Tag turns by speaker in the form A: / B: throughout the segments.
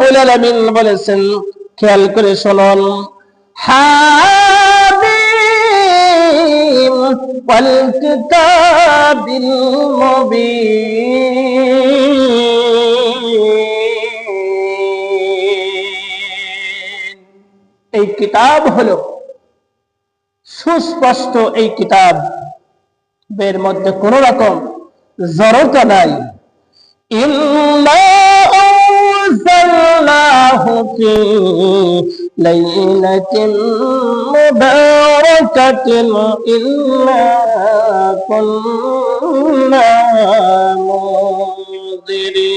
A: রব্বুল আলামিন বলেছেন, খেয়াল করে শুনুন। হামিম ওয়াল কিতাবিল মুবিন। এই কিতাব হলো সুস্পষ্ট এই কিতাব। এর মধ্যে কোন রকম জড়তা নাই। ইল্লা في ليلة مباركة إنا كنا منذرين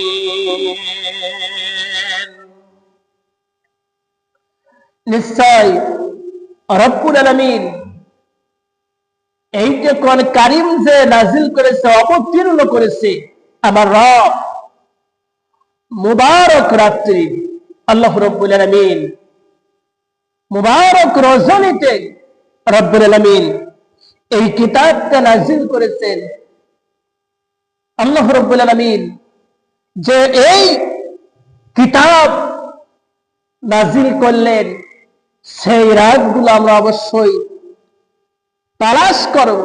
A: নিশ্চয় রব্বুল আলামিন এই যে কোরআন কারিম যে নাজিল করেছে অবতীর্ণ করেছে আমার রব মুবারক রাত্রি আল্লাহ রব্বুল আলামিন। মুবারক রজনীতে রব্বুল আলামিন। এই কিতাবটা নাজিল করেছেন আল্লাহ রব্বুল আলামিন। যে এই কিতাব নাজিল করলেন, সেই রাতগুলো আমরা অবশ্যই তালাশ করো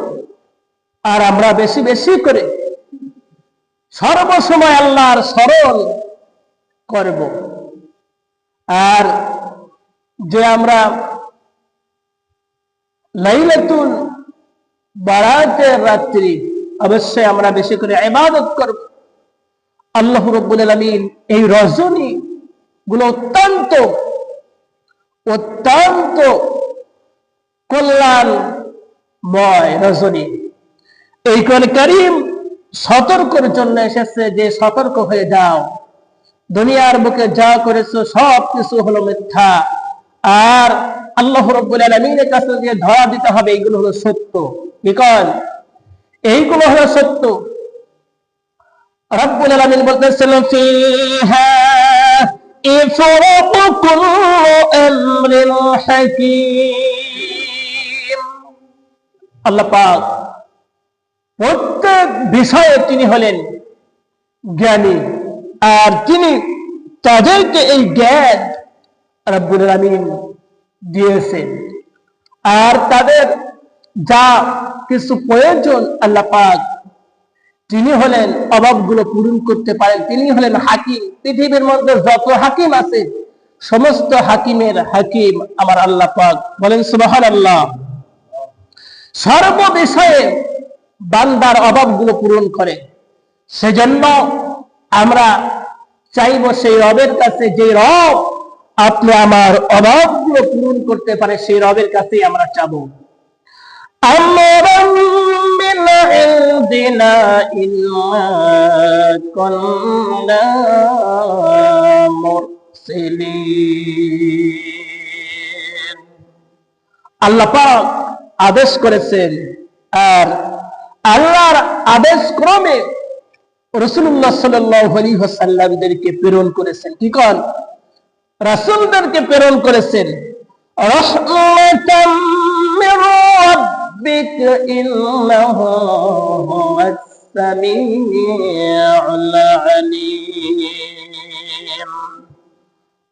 A: আর আমরা বেশি বেশি করে সর্বসময় আল্লাহর স্মরণ করব। আর যে আমরা লাইলাতুল বারাতের রাত্রি অবশ্যই আমরা বেশি করে ইবাদত করব। আল্লাহ রব্বুল আলামিন এই রজনী গুলো অত্যন্ত অত্যন্ত কল্যাণময় রজনী। এই কোরআন করিম সতর্কর জন্য এসেছে যে সতর্ক হয়ে যাও। দুনিয়ার বুকে যা করেছ, সব কিছু হলো মিথ্যা। আর আল্লাহ রব্বুল আলমিনের কাছে যে ধরা দিতে হবে এইগুলো হলো সত্য। বিকল এইগুলো হলো সত্য। রব্বুল আলমিন হাকীম। আল্লাহ প্রত্যেক বিষয়ে তিনি হলেন জ্ঞানী। আর তিনি তাদেরকে এই জ্ঞান রব্বুল আলামিন দিয়েছেন। আর তাদের যা কিছু প্রয়োজন আল্লাহ পাক, তিনি হলেন অভাবগুলো পূরণ করতে পারেন। তিনি হলেন হাকিম। পৃথিবীর মধ্যে যত হাকিম আছে, সমস্ত হাকিমের হাকিম আমার আল্লাহ পাক। বলেন সুবাহান আল্লাহ সর্ব বিষয়ে বান্দার অভাবগুলো পূরণ করে। সেজন্য আমরা চাইব সেই রবের কাছে যে রব আপনি আমার অভাবগুলো পূরণ করতে পারে, সেই রবের কাছেই আমরা চাব। আল্লাহ আদেশ করেছেন, আর আল্লাহর আদেশ ক্রমে রসুল্লাহ সাল্লামদেরকে প্রেরণ করেছেন। কি কন? রাসুলদেরকে প্রেরণ করেছেন।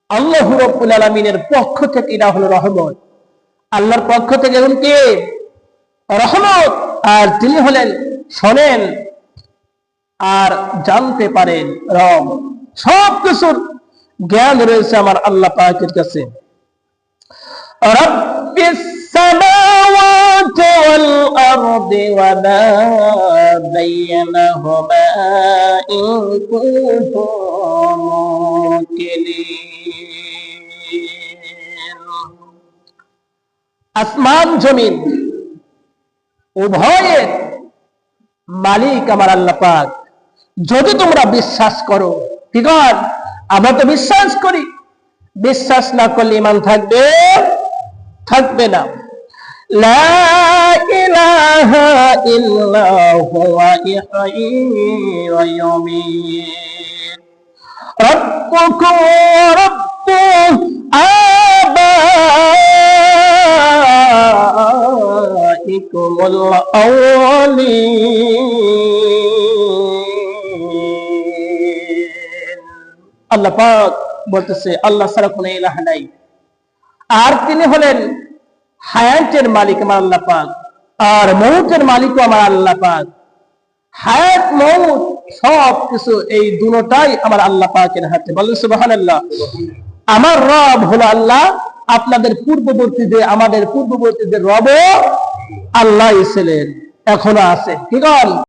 A: আল্লাহ রাব্বুল আলামিনের পক্ষ থেকে এটা হলো রহমত। আল্লাহর পক্ষ থেকে এখন কে রহমত। আর তিনি হলেন শোনেন আর জানতে পারেন রব, সব কিছুর জ্ঞান রয়েছে আমার আল্লাহ পাকের কাছে। আসমান, জমিন, উভয়ের মালিক আমার আল্লাহ পাক। যদি তোমরা বিশ্বাস করো ঠিক আছে? আমরা তো বিশ্বাস করি বিশ্বাস না করলে ইমান থাকবে থাকবে না লা ইলাহা ইল্লা হুয়া ইহয়ী ওয়া ইউমীত ربكم ورب آبائكم الأولين আল্লাহ পাক বলতেছে, আল্লাহ নাই। আর তিনি হলেন হায়াতের মালিক আমার আল্লাহ পাক, আর মৌতের মালিকও আমার আল্লাহ পাক। হায়াত মৌত সব কিছু এই দুটাই আমার আল্লাহ পাকের হাতে। বলেন সুবহানাল্লাহ। আমার রব হলো আল্লাহ, আপনাদের পূর্ববর্তীদের আমাদের পূর্ববর্তীদের রব আল্লাহ ছিলেন, এখনও আছে। ঠিক আছে